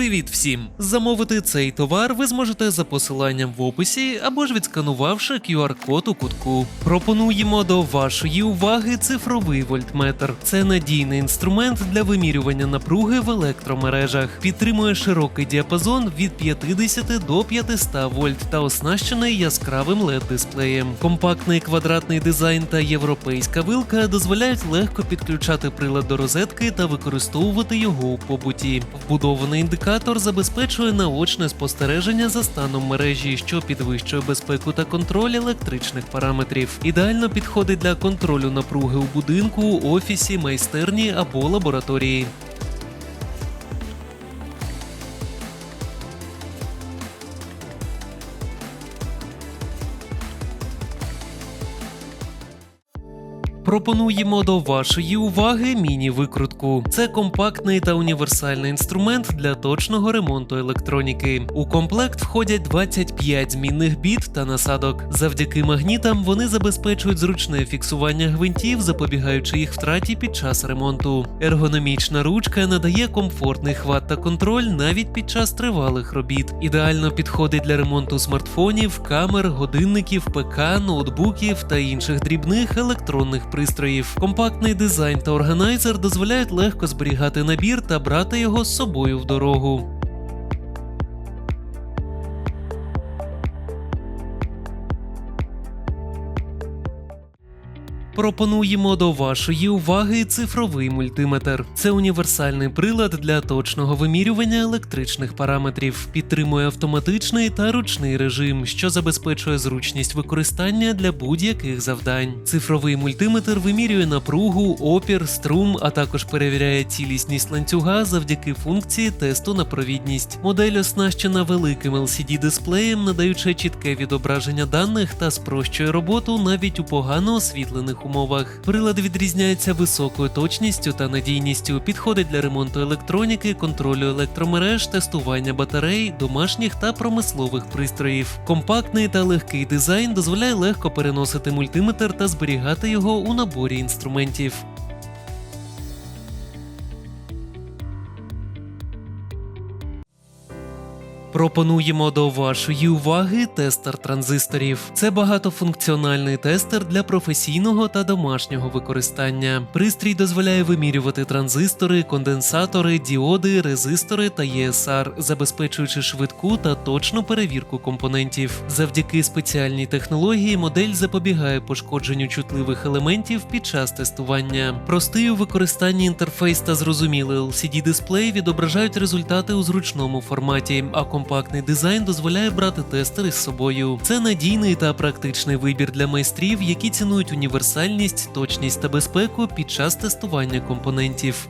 Привіт всім! Замовити цей товар ви зможете за посиланням в описі або ж відсканувавши QR-код у кутку. Пропонуємо до вашої уваги цифровий вольтметр. Це надійний інструмент для вимірювання напруги в електромережах. Підтримує широкий діапазон від 50 до 500 вольт та оснащений яскравим led дисплеєм. Компактний квадратний дизайн та європейська вилка дозволяють легко підключати прилад до розетки та використовувати його у побуті. Вбудований індикатор забезпечує наочне спостереження за станом мережі, що підвищує безпеку та контроль електричних параметрів. Ідеально підходить для контролю напруги у будинку, офісі, майстерні або лабораторії. Пропонуємо до вашої уваги міні-викрутку. Це компактний та універсальний інструмент для точного ремонту електроніки. У комплект входять 25 змінних біт та насадок. Завдяки магнітам вони забезпечують зручне фіксування гвинтів, запобігаючи їх втраті під час ремонту. Ергономічна ручка надає комфортний хват та контроль навіть під час тривалих робіт. Ідеально підходить для ремонту смартфонів, камер, годинників, ПК, ноутбуків та інших дрібних електронних пристроїв. Компактний дизайн та органайзер дозволяють легко зберігати набір та брати його з собою в дорогу. Пропонуємо до вашої уваги цифровий мультиметр. Це універсальний прилад для точного вимірювання електричних параметрів, підтримує автоматичний та ручний режим, що забезпечує зручність використання для будь-яких завдань. Цифровий мультиметр вимірює напругу, опір, струм, а також перевіряє цілісність ланцюга завдяки функції тесту на провідність. Модель оснащена великим LCD-дисплеєм, надаючи чітке відображення даних та спрощує роботу навіть у погано освітлених умовах. Прилад відрізняється високою точністю та надійністю, підходить для ремонту електроніки, контролю електромереж, тестування батарей, домашніх та промислових пристроїв. Компактний та легкий дизайн дозволяє легко переносити мультиметр та зберігати його у наборі інструментів. Пропонуємо до вашої уваги тестер транзисторів. Це багатофункціональний тестер для професійного та домашнього використання. Пристрій дозволяє вимірювати транзистори, конденсатори, діоди, резистори та ЄСР, забезпечуючи швидку та точну перевірку компонентів. Завдяки спеціальній технології модель запобігає пошкодженню чутливих елементів під час тестування. Простий у використанні інтерфейс та зрозумілий LCD-дисплей відображають результати у зручному форматі. а компактний дизайн дозволяє брати тестери з собою. Це надійний та практичний вибір для майстрів, які цінують універсальність, точність та безпеку під час тестування компонентів.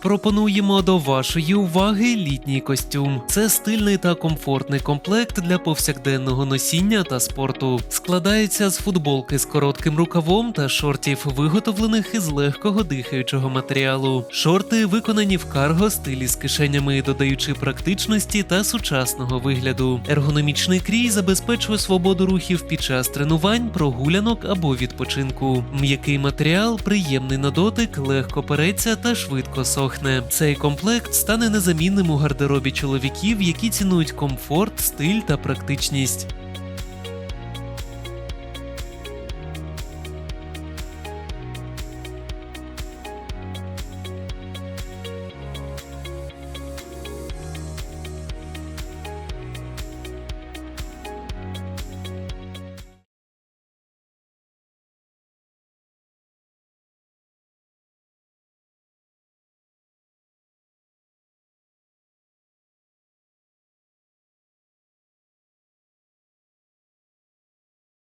Пропонуємо до вашої уваги літній костюм. Це стильний та комфортний комплект для повсякденного носіння та спорту. Складається з футболки з коротким рукавом та шортів, виготовлених із легкого дихаючого матеріалу. Шорти виконані в карго стилі з кишенями, додаючи практичності та сучасного вигляду. Ергономічний крій забезпечує свободу рухів під час тренувань, прогулянок або відпочинку. М'який матеріал приємний на дотик, легко переться та швидко сохне. Цей комплект стане незамінним у гардеробі чоловіків, які цінують комфорт, стиль та практичність.